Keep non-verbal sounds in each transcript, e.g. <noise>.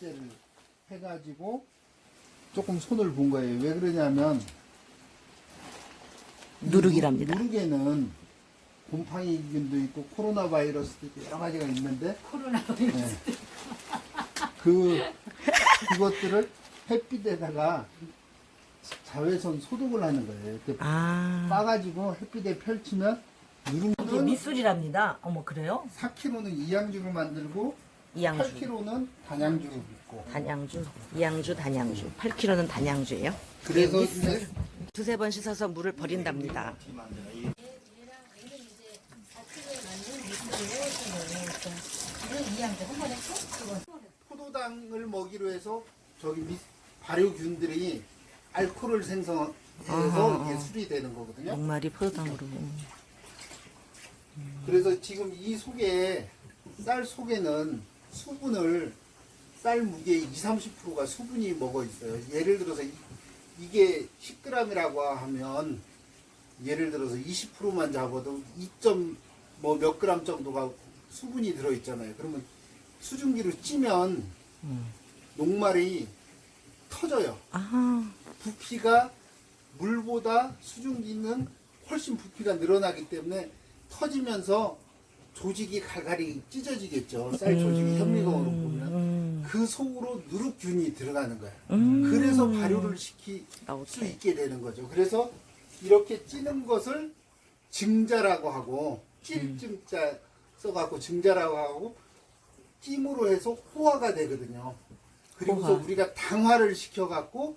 약재를 해가지고 조금 손을 본 거예요. 왜 그러냐면 누룩이랍니다. 누룩에는 곰팡이 균도 있고 코로나 바이러스도 있고 여러 가지가 있는데 코로나 네. 그 그것들을 햇빛에다가 자외선 소독을 하는 거예요. 이렇게 아, 빠가지고 햇빛에 펼치면 이게 누룩은 밑술이랍니다. 어머, 그래요? 4kg는 이양주로 만들고 이양주. 8kg는 단양주로 빚고 단양주, 이양주, 단양주. 8kg는 단양주예요. 그래서 이제 두세 번 씻어서 물을 버린답니다. 포도당을 먹이로 해서 저기 밑 발효균들이 알코올을 생성해서 이게 술이 되는 거거든요. 목말이 포도당으로. 그래서 지금 이 속에 쌀 속에는 수분을 쌀 무게의 20, 30%가 수분이 먹어 있어요. 예를 들어서 이, 이게 10g이라고 하면 예를 들어서 20%만 잡아도 2.뭐몇 그램 정도가 수분이 들어 있잖아요. 그러면 수증기로 찌면 녹말이 터져요. 아, 부피가 물보다 수증기는 훨씬 부피가 늘어나기 때문에 터지면서 조직이 갈갈이 찢어지겠죠. 쌀 조직이 현미경으로 보면 음, 그 속으로 누룩균이 들어가는 거예요. 음. 그래서 발효를 시킬 아, 수 오케이. 있게 되는 거죠. 그래서 이렇게 찌는 것을 증자라고 하고 찔증자 써갖고 증자라고 하고 찜으로 해서 호화가 되거든요. 그리고서 호화. 우리가 당화를 시켜갖고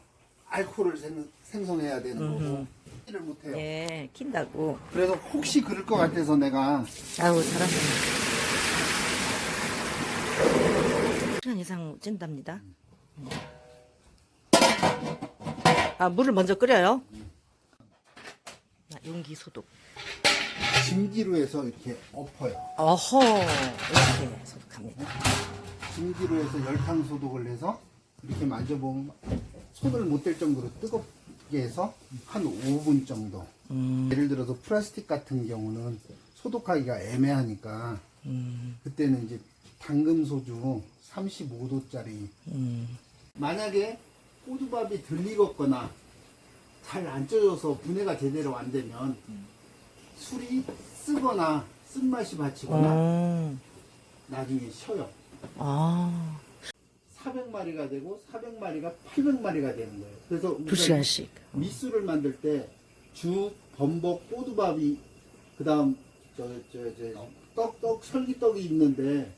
알코올을 생, 생성해야 되는 거고 를 못해요. 예, 킨다고. 그래서 혹시 그럴 것 같아서 내가 아우, 잘하셨네. 시간 이상 찐답니다. 아, 물을 먼저 끓여요. 아, 용기 소독. 증기로 해서 이렇게 엎어요. 어허, 이렇게 소독합니다. 증기로 해서 열탕 소독을 해서 이렇게 만져보면 손을 못 댈 정도로 뜨겁게 해서 한 5분 정도. 음, 예를 들어서 플라스틱 같은 경우는 소독하기가 애매하니까 음, 그때는 이제 당금 소주 35도짜리 음. 만약에 꼬두밥이 덜 익었거나 잘 안 쪄져서 분해가 제대로 안 되면 술이 쓰거나 쓴맛이 받치거나 음. 나중에 쉬어요. 아, 400마리가 되고 400마리가 800마리가 되는 거예요. 그래서 두 우리가 시간씩. 미술을 만들 때 죽, 범벅, 꼬두밥이 그다음 저 저 저 떡떡 설기떡이 있는데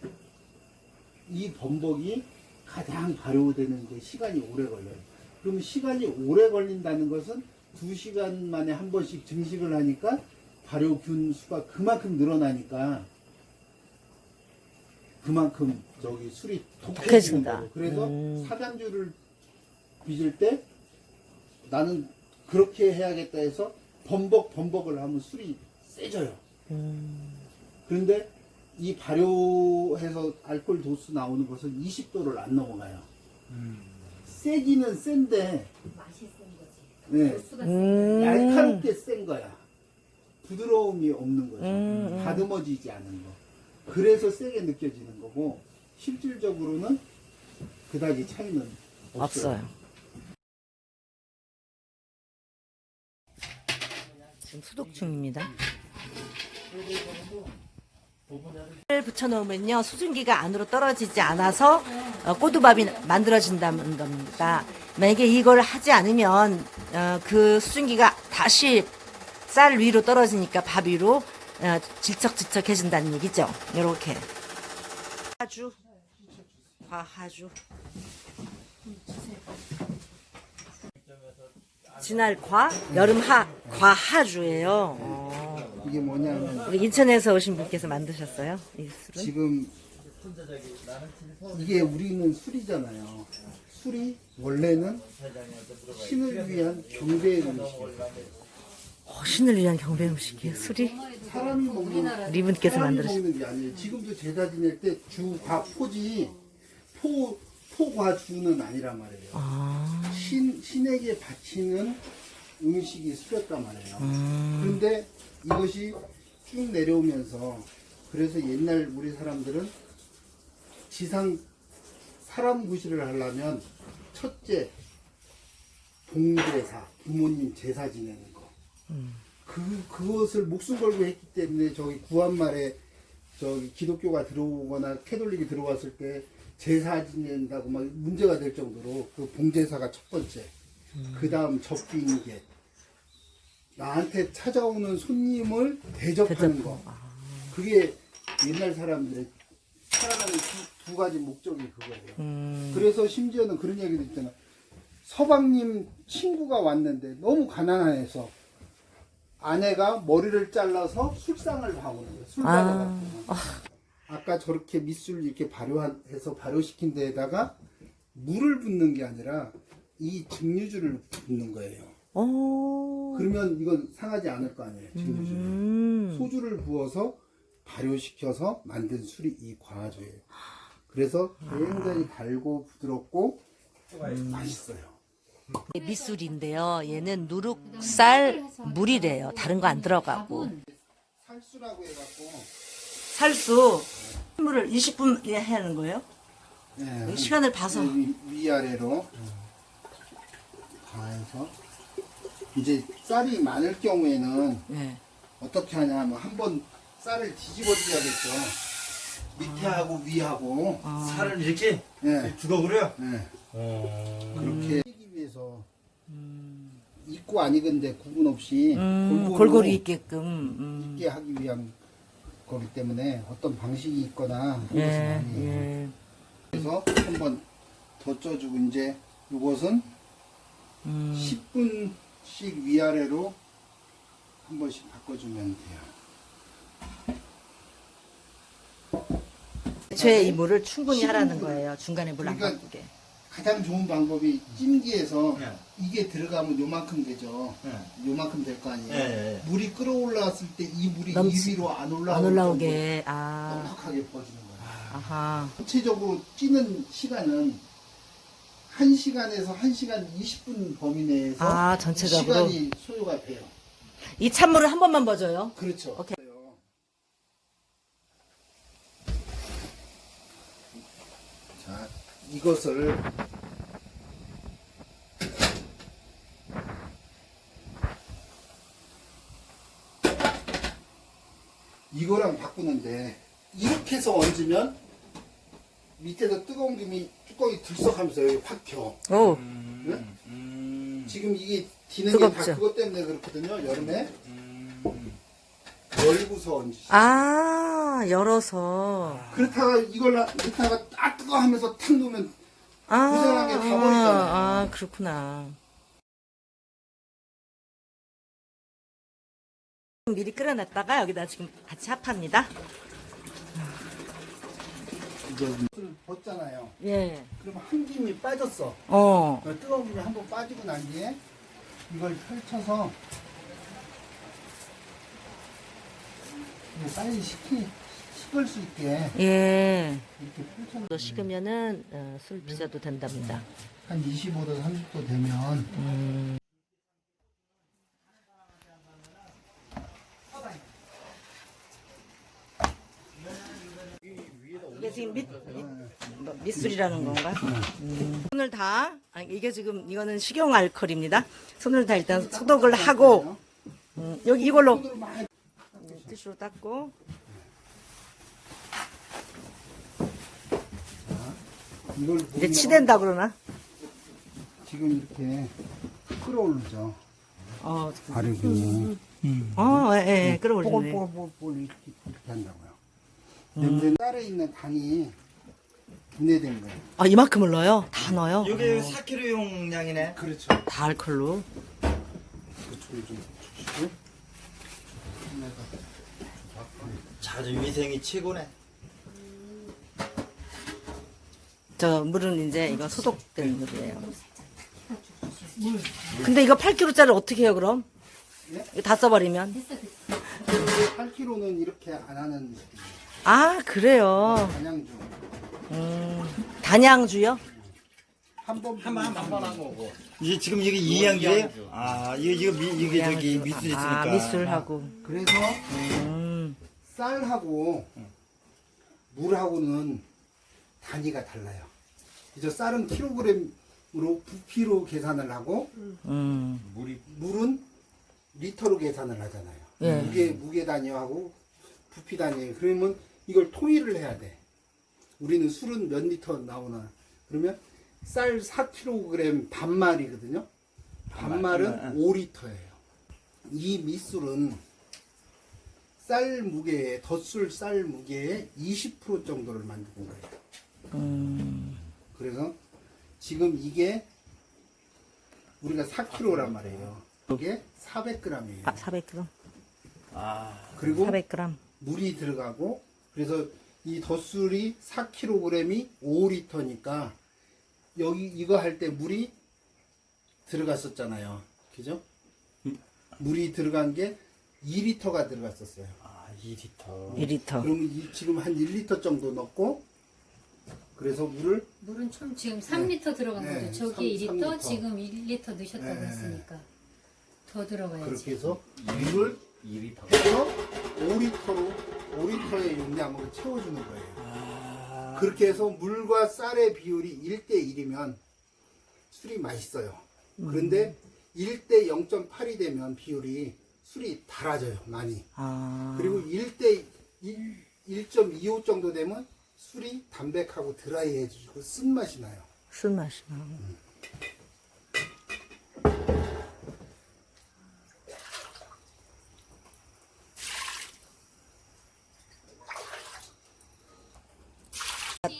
이 범벅이 가장 발효되는 게 시간이 오래 걸려요. 그럼 시간이 오래 걸린다는 것은 두 시간 만에 한 번씩 증식을 하니까 발효균 수가 그만큼 늘어나니까 그만큼 저기 술이 독해진다. 그래서 음. 사장주를 빚을 때 나는 그렇게 해야겠다 해서 범벅 범벅을 하면 술이 세져요. 음, 그런데 이 발효해서 알코올 도수 나오는 것은 20도를 안 넘어가요. 세기는 센데 맛이 센 거지. 네, 도수가 음. 날카롭게 센 거야. 부드러움이 없는 거죠. 음, 음. 다듬어지지 않은 거. 그래서 세게 느껴지는 거고 실질적으로는 그다지 차이는 없어요. 없어요. 지금 소독 중입니다. 를 붙여놓으면요 수증기가 안으로 떨어지지 않아서 어, 꼬두밥이 만들어진다는 겁니다. 만약에 이걸 하지 않으면 어, 그 수증기가 다시 쌀 위로 떨어지니까 밥 위로 어, 질척질척해진다는 얘기죠. 이렇게 하주 과하주 지날 과 여름 하 과하주예요. 어. 이게 뭐냐면 인천에서 오신 분께서 만드셨어요 이 술은? 지금 이게 우리는 술이잖아요. 술이 원래는 신을 위한 경배 음식이에요. 어, 신을 위한 경배 음식이에요 술이? 사람이 먹는 리분께서 사람이 만들으신 먹는 게 아니에요. 지금도 제사 지낼 때 주과 포지 포 포과주는 아니란 말이에요. 아, 신 신에게 바치는 음식이 술이었단 말이에요. 음, 그런데 이것이 쭉 내려오면서 그래서 옛날 우리 사람들은 지상 사람 구실을 하려면 첫째 동제사 부모님 제사 지내는 거. 그 그것을 목숨 걸고 했기 때문에 저기 구한말에 저기 기독교가 들어오거나 캐톨릭이 들어왔을 때 제사 지낸다고 막 문제가 될 정도로 그 봉제사가 첫 번째. 그 다음 접기인계. 나한테 찾아오는 손님을 대접하는 거. 그게 옛날 사람들의 살아가는 두, 두 가지 목적이 그거예요. 음, 그래서 심지어는 그런 얘기도 있잖아. 서방님 친구가 왔는데 너무 가난해서 아내가 머리를 잘라서 술상을 봐오는 거예요. 술 아, 받아갖고. 아까 저렇게 밑술 이렇게 발효해서 발효시킨 데에다가 물을 붓는 게 아니라 이 증류주를 붓는 거예요. 어, 그러면 이건 상하지 않을 거 아니에요. 증류주. 음, 소주를 부어서 발효시켜서 만든 술이 이 과주예요. 그래서 굉장히 달고 부드럽고 맛있어요. 미술인데요. 얘는 누룩살 물이래요. 다른 거 안 들어가고. 살수라고 해갖고 살수 물을 20분 해야 하는 거예요? 네, 시간을 봐서. 위, 위아래로 다 해서 이제 쌀이 많을 경우에는 네. 어떻게 하냐 하면 한번 쌀을 뒤집어 줘야겠죠. 밑에하고 위하고 살을 이렇게 네, 주걱으로요? 네. 어. 그렇게 하기 위해서 있고 안 익은데 구분 없이 음, 골고루 골고루 있게끔. 음. 있게 하기 위한 거기 때문에 어떤 방식이 있거나 그런 것은 예, 아니에요. 예. 그래서 한번 더 쪄주고 이제 이것은 음. 10분 씩 위아래로 한 번씩 바꿔주면 돼요. 애초에 이 물을 충분히 하라는 15분. 거예요. 중간에 물 안 그러니까 바꾸게. 가장 좋은 방법이 찜기에서 네. 이게 들어가면 요만큼 되죠. 네. 요만큼 될 거 아니에요. 예, 예, 예. 물이 끓어올라왔을 때 이 물이 넘치- 이 위로 안 올라오게 안 올라오게. 아, 넉넉하게 퍼주는 거예요. 아하. 전체적으로 찌는 시간은 1시간에서 1시간 20분 범위 내에서 아, 전체적으로? 시간이 소요가 돼요. 이 찬물을 한 번만 버줘요. 그렇죠. 오케이. 자, 이것을 이거랑 바꾸는데 이렇게 해서 얹으면 밑에서 뜨거운 김이 뚜껑이 들썩하면서 여기 확 펴. 오, 네? 음. 지금 이게 디는 게 다 뜨겁죠? 그것 때문에 그렇거든요. 여름에 음. 열고서 얹으시. 아, 열어서. 그렇다가 이걸 이렇다가 딱 뜨거 하면서 탁 놓으면 아, 고생한 게다 버리잖아요. 아, 그렇구나. 미리 끓여놨다가 여기다 지금 같이 합합니다. 이걸 벗잖아요. 예. 그럼 한 김이 빠졌어. 어. 그 뜨거운 김이 한번 빠지고 난 뒤에 이걸 펼쳐서 빨리 식히 식을 수 있게 예. 이렇게 펼쳐 또 식으면은 어, 술 빚어도 된답니다. 한 25도 30도 되면 이게 지금 밑, 밑 뭐, 밑술이라는 건가? 음. 손을 다, 아, 이게 지금, 이거는 식용 알코올입니다. 손을 다 일단 소독을 하고, 음, 여기 이걸로 많이 티슈로 닦고, 이걸 이제 치댄다 그러나? 지금 이렇게 끓어오르죠. 어, 발효균이 어, 예, 예, 끌어올리네. 뽀글뽀글뽀글 이렇게, 이렇게 한다고요. 냄새 쌀에 있는 당이 분해된 거예요. 아, 이만큼을 넣어요? 다 넣어요? 이게 4kg 용량이네. 그렇죠. 다 알콜로. 그쪽을 좀 주시고. 자주 위생이 최고네. 저 물은 이제 이거 소독된 물이에요. 근데 이거 8kg짜리 어떻게 해요, 그럼? 예? 이거 다 써버리면? 8kg는 이렇게 안 하는. 아, 그래요. 단양주. 음, 단양주요? 한번 한번 한 거고. 이게 지금 이게 이양주예요? 아, 이거 이거 미, 이게 저기 밑술 있으니까. 아, 밑술하고. 그래서 음, 쌀하고 물하고는 단위가 달라요. 그래서 쌀은 킬로그램으로 부피로 계산을 하고 음. 물이 물은 리터로 계산을 하잖아요. 예. 무게 무게 단위하고 부피 단위. 그러면 이걸 통일을 해야 돼. 우리는 술은 몇 리터 나오나? 그러면 쌀 4kg 반말이거든요. 반말은 반말, 5리터예요. 이 밑술은 쌀 무게에 덧술 쌀 무게의 20% 정도를 만드는 거예요. 음. 그래서 지금 이게 우리가 4kg란 말이에요. 이게 400g이에요. 아, 400g. 아 그리고 400g. 물이 들어가고 그래서 이 덧술이 4kg이 5리터니까 여기 이거 할 때 물이 들어갔었잖아요. 그죠? 물이 들어간 게 2리터가 들어갔었어요. 아, 2리터 2리터. 그러면 이- 지금 한 1리터 정도 넣고 그래서 물을 물은 총 지금 3리터 들어간 네, 거죠. 저기 삼- 2리터, 삼 리터. 지금 1리터 넣으셨다고 네. 했으니까 더 들어가야지. 그렇게 해서 물을 2리터. 해서 5리터로 5리터의 용량으로 채워주는 거예요. 아, 그렇게 해서 물과 쌀의 비율이 1대 1이면 술이 맛있어요. 그런데 1대 0.8이 되면 비율이 술이 달아져요, 많이. 아. 그리고 1대 1.25 정도 되면 술이 담백하고 드라이해지고 쓴맛이 나요. 술맛이 나.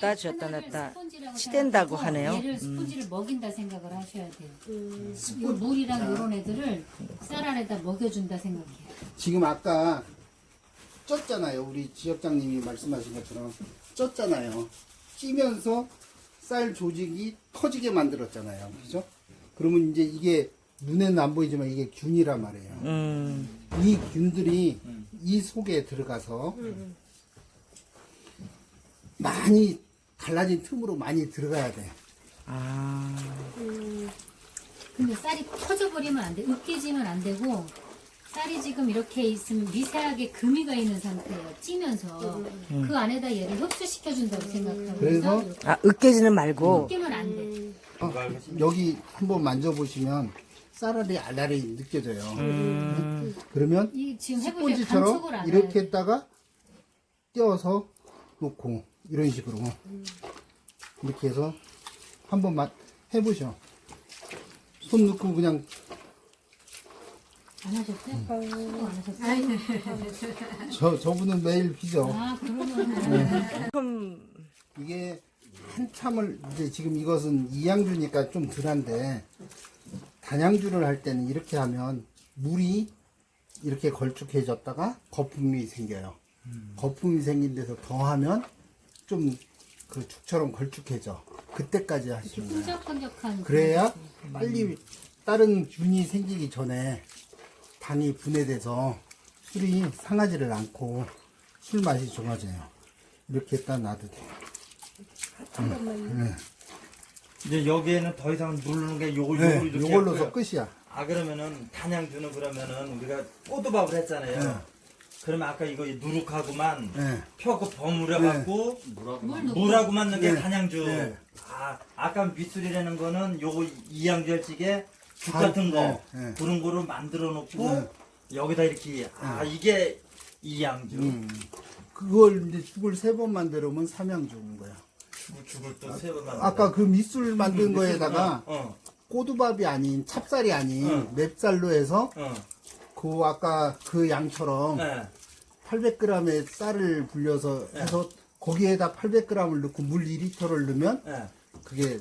놨다 쥐었다 놨다 치댄다고 하네요. 얘를 음. 스펀지를 먹인다 생각을 하셔야 돼요. 요 물이랑 이런 애들을 쌀 안에다 먹여준다 생각해요. 지금 아까 쪘잖아요. 우리 지역장님이 말씀하신 것처럼 쪘잖아요. 찌면서 쌀 조직이 터지게 만들었잖아요. 그죠? 그러면 이제 이게 눈에는 안 보이지만 이게 균이란 말이에요. 음. 이 균들이 이 속에 들어가서 많이 갈라진 틈으로 많이 들어가야 돼. 아. 근데 쌀이 터져버리면 안 돼. 으깨지면 안 되고 쌀이 지금 이렇게 있으면 미세하게 금이가 있는 상태예요. 찌면서 그 안에다 얘를 흡수시켜준다고 생각하고 그래서 이렇게 아, 으깨지는 말고. 으깨면 안 돼. 어, 여기 한번 만져보시면 쌀알이 알알이 느껴져요. 그러면 이 지금 해보세요. 스폰지처럼 안 이렇게 했다가 떼어서 놓고 이런 식으로 이렇게 해서 한번 맛 해보셔. 손 넣고 그냥 안 하셨어요? 안 하셨어요? 저 저분은 매일 피죠. 아 그러면 그럼 이게 한참을 이제 지금 이것은 이양주니까 좀 덜한데 단양주를 할 때는 이렇게 하면 물이 이렇게 걸쭉해졌다가 거품이 생겨요. 거품이 생긴 데서 더 하면 좀 그 죽처럼 걸쭉해져. 그때까지 하시면. 끈적끈적한 그래야 빨리 다른 균이 생기기 전에 당이 분해돼서 술이 상하지를 않고 술 맛이 좋아져요. 이렇게 딱 놔도 돼요. 이제 여기에는 더 이상 누르는 게 요걸 네, 요걸 이렇게 요걸로서 했고요. 끝이야. 아 그러면은 단양주는 그러면은 우리가 꼬두밥을 했잖아요. 네. 그러면 아까 이거 누룩하고만 네. 펴고 버무려 갖고 물 넣고 물하고만 넣은 게 네. 단양주. 네. 아 아까 밑술이라는 거는 요거 이양주할찌개 죽 아, 같은 거 네, 네. 그런 거로 만들어 놓고 네. 여기다 이렇게 아 이게 이양주. 음. 그걸 이제 죽을 세 번 만들면 삼양죽인 거야. 죽을, 죽을 또 세 번 만들어. 아까 그 밑술 만든 거에다가 어, 꼬두밥이 아닌 찹쌀이 아닌 응. 맵쌀로 해서 어, 그 아까 그 양처럼 네. 800g의 쌀을 불려서 해서 거기에다 800g을 넣고 물 2리터를 넣으면 네. 그게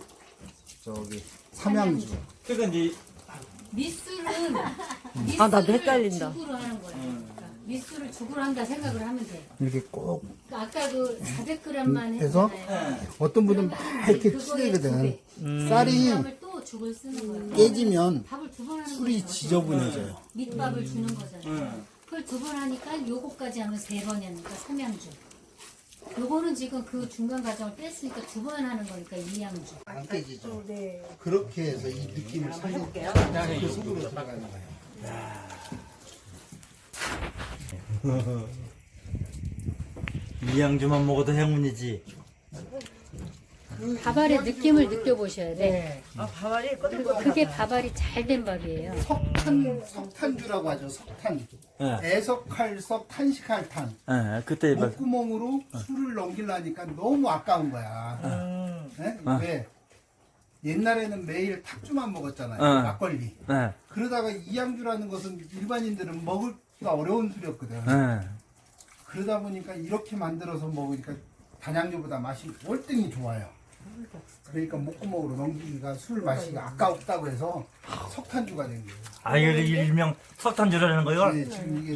저기 삼양주. 그러니까 이제 아, 나도 밑술을 헷갈린다. 죽으로 하는 거예요. 그러니까 밑술을 죽으로 한다 생각을 하면 돼. 이렇게 꼭 그러니까 아까 그 400g만 해서? 했잖아요. 네. 어떤 분은 막 이렇게 그거에 치대거든. 두 쌀이 밥을 또 죽을 쓰는 거예요. 깨지면 밥을 두 번 하는 술이 거예요. 지저분해져요. 밑밥을 주는 거잖아요. 응. 그걸 두 번 하니까 요거까지 하면 세 번이니까 삼양주. 요거는 지금 그 중간 과정을 뺐으니까 두 번 하는 거니까 이양주. 안 깨지죠. 그렇게 해서 이 느낌을 살리고 그 속으로 들어가는 거예요. <laughs> 이양주만 먹어도 행운이지. 그 밥알의 느낌을 를 느껴보셔야 돼. 네. 아, 밥알이 그리고. 그게 밥알이 잘 된 밥이에요. 석탄 석탄주라고 하죠. 석탄. 네. 애석할석 탄식할탄. 예, 그때 막 목구멍으로 술을 넘기려니까 너무 아까운 거야. 음. 네? 어. 왜? 옛날에는 매일 탁주만 먹었잖아요. 어. 막걸리. 예, 그러다가 이양주라는 것은 일반인들은 먹기가 어려운 술이었거든. 예. 그러다 보니까 이렇게 만들어서 먹으니까 단양주보다 맛이 월등히 좋아요. 그러니까 목구멍으로 넘기기가 술 마시기가 아까웠다고 해서 석탄주가 된 거예요. 아, 이거 일명 석탄주라는 거요? 네, 지금 이게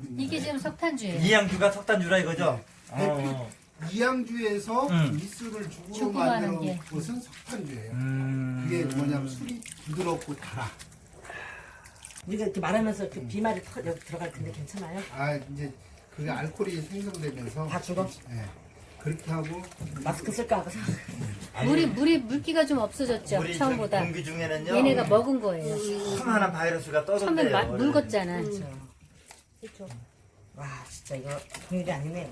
빚는 이게 거예요. 지금 석탄주예요. 이양주가 석탄주라 이거죠? 네. 어. 이양주에서 음. 미술을 죽으로 죽으로 게. 것은 석탄주예요. 음. 그게 뭐냐면 술이 부드럽고 달아. 네가 이렇게 말하면서 그 비말이 터, 여기 들어갈 텐데 괜찮아요? 아 이제 그게 알코올이 생성되면서 다 죽어? 예. 그렇게 하고 마스크 쓸까 하고 생각. 물이 물이 물기가 좀 없어졌죠. 우리 처음보다. 저기 공기 중에는요. 얘네가 먹은 거예요. 험한 바이러스가 처음에 떠든대요. 마- 묽었잖아. 그렇죠. 그렇죠. 와, 진짜 이거 동일이 아니네.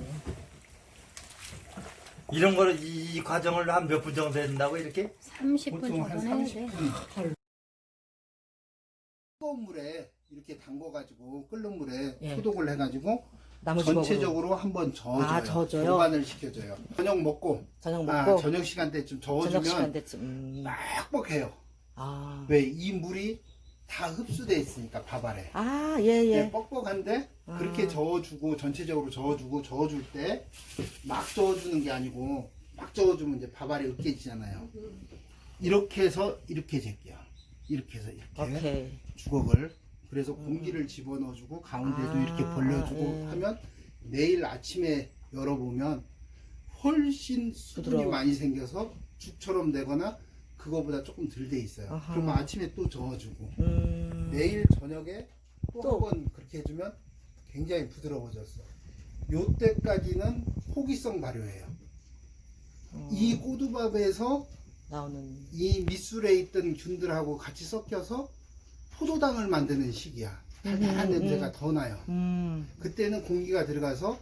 이런 거를 이, 이 과정을 한 몇 분 정도 된다고 이렇게? 30분 보통 한 정도는 해야 돼. 30분 뜨거운 물에 이렇게 담궈 가지고 끓는 물에 예. 소독을 해 가지고 먹으러. 전체적으로 한번 저어줘요. 아, 저어줘요? 보관을 시켜줘요. 저녁 먹고 저녁 아, 먹고 저녁 시간대쯤 저녁 저어주면 시간대쯤. 음. 뻑뻑해요. 아, 왜 이 물이 다 흡수돼 있으니까 밥알에. 아, 예, 예, 예. 뻑뻑한데 그렇게 아. 저어주고 전체적으로 저어주고 저어줄 때 막 저어주는 게 아니고 막 저어주면 이제 밥알이 으깨지잖아요. 이렇게 해서 이렇게 제껴요. 이렇게 해서 이렇게 오케이. 주걱을 그래서 공기를 집어넣어주고 가운데도 아, 이렇게 벌려주고 예. 하면 내일 아침에 열어보면 훨씬 수분이 부드러워. 많이 생겨서 죽처럼 되거나 그거보다 조금 덜 돼 있어요. 아하. 그러면 아침에 또 저어주고 음. 내일 저녁에 또 또. 한 번 그렇게 해주면 굉장히 부드러워졌어. 요 때까지는 호기성 발효예요. 어. 이 꼬두밥에서 나오는. 이 밑술에 있던 균들하고 같이 섞여서 포도당을 만드는 시기야. 달달한 음, 냄새가 음. 더 나요. 음. 그때는 공기가 들어가서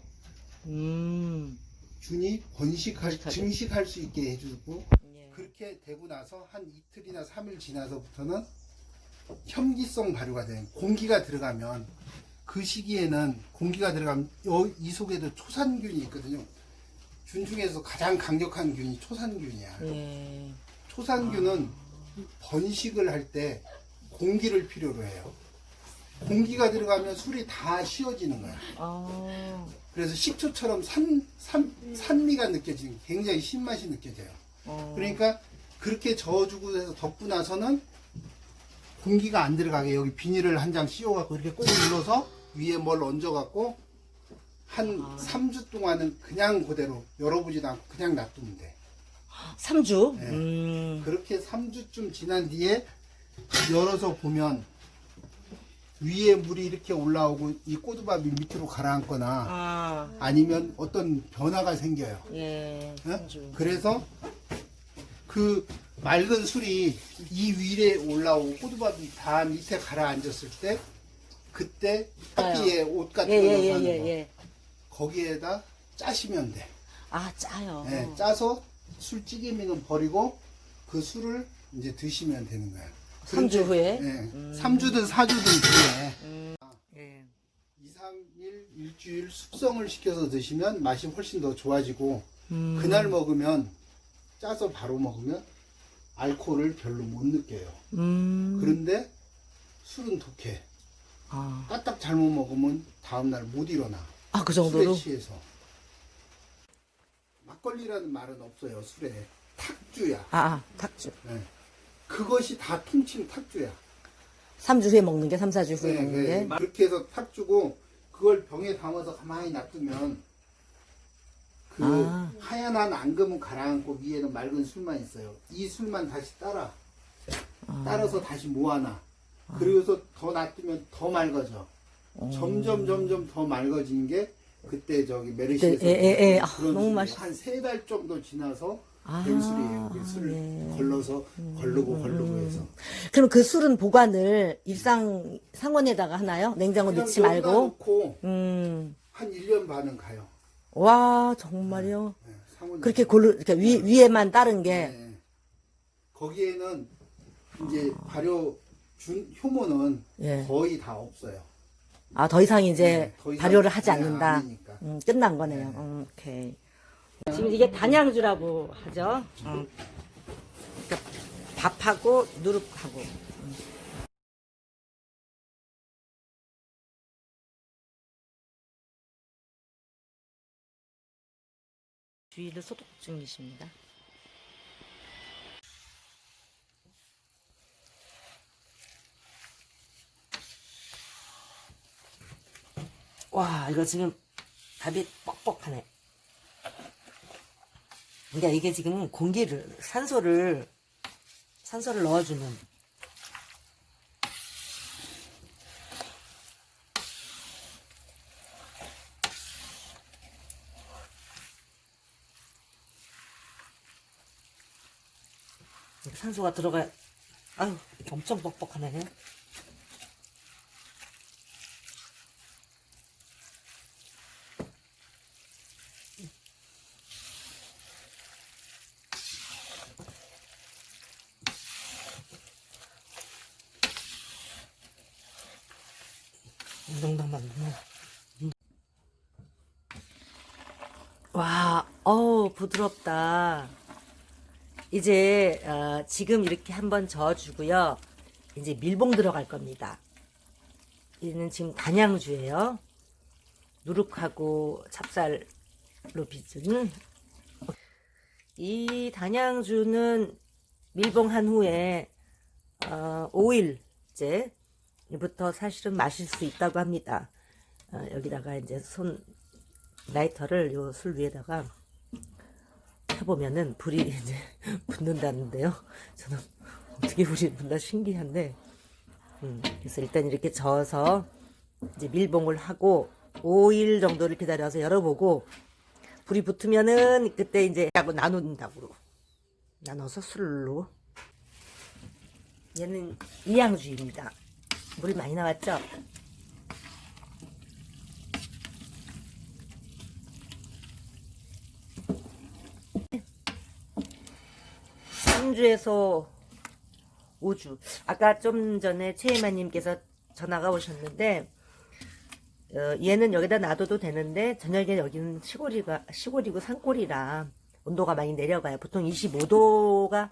음. 균이 번식할, 번식하게. 증식할 수 있게 해주고 예. 그렇게 되고 나서 한 이틀이나 3일 지나서부터는 혐기성 발효가 돼요. 공기가 들어가면 그 시기에는 공기가 들어가면 여- 이 속에도 초산균이 있거든요. 균 중에서 가장 강력한 균이 초산균이야. 예. 초산균은 번식을 할때 공기를 필요로 해요. 공기가 들어가면 술이 다 쉬어지는 거야. 아. 그래서 식초처럼 산, 산, 산미가 느껴지는 굉장히 신맛이 느껴져요. 어. 그러니까 그렇게 저어주고 해서 덮고 나서는 공기가 안 들어가게 여기 비닐을 한 장 씌워갖고 이렇게 꼭 눌러서 위에 뭘 얹어갖고 한 아. 3주 동안은 그냥 그대로 열어보지도 않고 그냥 놔두면 돼. 3주? 네. 음. 그렇게 3주쯤 지난 뒤에 열어서 보면 위에 물이 이렇게 올라오고 이 꼬두밥이 밑으로 가라앉거나 아. 아니면 어떤 변화가 생겨요. 예. 예? 3주. 그래서 그 맑은 술이 이 위에 올라오고 꼬두밥이 다 밑에 가라앉았을 때 그때 커피에 옷 같은 예, 거 예, 넣어서 예, 예, 거 예. 거기에다 짜시면 돼. 아, 짜요. 예, 짜서 술 찌개미는 버리고 그 술을 이제 드시면 되는 거야. 3주 후에? 예, 3주든 4주든 뒤에 예. 2, 3일, 일주일 숙성을 시켜서 드시면 맛이 훨씬 더 좋아지고 음. 그날 먹으면 짜서 바로 먹으면 알코올을 별로 못 느껴요. 음. 그런데 술은 독해. 아. 까딱 잘못 먹으면 다음날 못 일어나. 아, 그 술에 정도로? 취해서. 막걸리라는 말은 없어요, 술에. 탁주야. 아, 아, 탁주. 예. 그것이 다 통칭 탁주야. 3주 후에 먹는 게, 3, 4주 후에 네, 먹는 네. 게. 그렇게 해서 탁주고 그걸 병에 담아서 가만히 놔두면 그 아. 하얀 한 앙금은 가라앉고 위에는 맑은 술만 있어요. 이 술만 다시 따라 아. 따라서 다시 모아놔. 그리고서 더 놔두면 더 맑아져. 어. 점점 점점 더 맑아진 게 그때 저기 네, 메르시에서 예, 예, 예. 아, 그런 너무 술이 맛있- 한세 달 정도 지나서 아, 된 술이에요. 그 술을 예. 걸러서 걸르고 걸르고 해서. 그럼 그 술은 보관을 일상 상온에다가 하나요? 냉장고 그냥 넣지 말고? 놓고 음. 한 1년 반은 가요. 와, 정말요? 네, 상온 그렇게 고르, 이렇게 위, 위에만 따른 게, 네. 거기에는 이제 발효 준 효모는 예. 거의 다 없어요. 아, 더 이상 이제 네, 더 이상 발효를 하지 네, 않는다. 아니니까. 음, 끝난 거네요. 음, 오케이. 지금 이게 단양주라고 하죠. 음. 그러니까 밥하고 누룩하고. 음. 주위를 소독 중이십니다. 와, 이거 지금 밥이 뻑뻑하네. 그러니까 이게 지금 공기를, 산소를, 산소를 넣어주는. 산소가 들어가, 아유, 엄청 뻑뻑하네. 이 정도만 넣어. 와, 어우, 부드럽다. 이제, 어, 지금 이렇게 한번 저어주고요. 이제 밀봉 들어갈 겁니다. 얘는 지금 단양주예요. 누룩하고 찹쌀로 빚은. 이 단양주는 밀봉한 후에, 어, 5일째, 부터 사실은 마실 수 있다고 합니다. 어, 여기다가 이제 손 라이터를 요 술 위에다가 켜보면은 불이 <laughs> 이제 붙는다는데요. 저는 어떻게 불이 붙나 신기한데, 음, 그래서 일단 이렇게 저어서 이제 밀봉을 하고 5일 정도를 기다려서 열어보고 불이 붙으면은 그때 이제 하고 나눈다고 나눠서 술로 얘는 이양주입니다. 물 많이 나왔죠? 상주에서 5주. 아까 좀 전에 최혜만님께서 전화가 오셨는데, 어, 얘는 여기다 놔둬도 되는데, 저녁에 여기는 시골이가, 시골이고 산골이라 온도가 많이 내려가요. 보통 25도가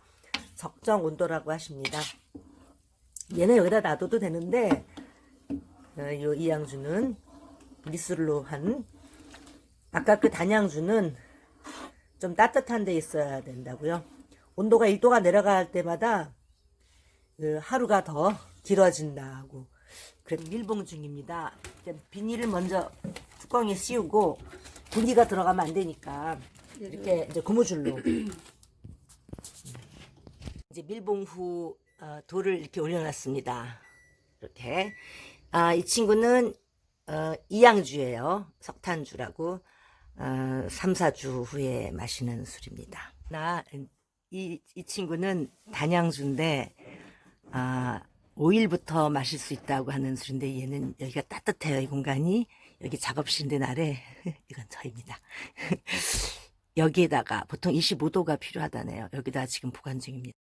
적정 온도라고 하십니다. 얘는 여기다 놔둬도 되는데 어, 요 이양주는 미술로 한 아까 그 단양주는 좀 따뜻한 데 있어야 된다고요. 온도가 1도가 내려갈 때마다 그 하루가 더 길어진다고. 그래 밀봉 중입니다. 비닐을 먼저 뚜껑에 씌우고 공기가 들어가면 안 되니까 이렇게 이제 고무줄로 <clears throat> 이제 밀봉 후 어, 돌을 이렇게 올려놨습니다. 이렇게 아, 이 친구는 어, 이양주예요. 석탄주라고 어, 3, 4주 후에 마시는 술입니다. 나 이 이 친구는 단양주인데 아, 5일부터 마실 수 있다고 하는 술인데 얘는 여기가 따뜻해요. 이 공간이 여기 작업실인데 날에 <laughs> 이건 저입니다. <laughs> 여기에다가 보통 25도가 필요하다네요. 여기다 지금 보관 중입니다.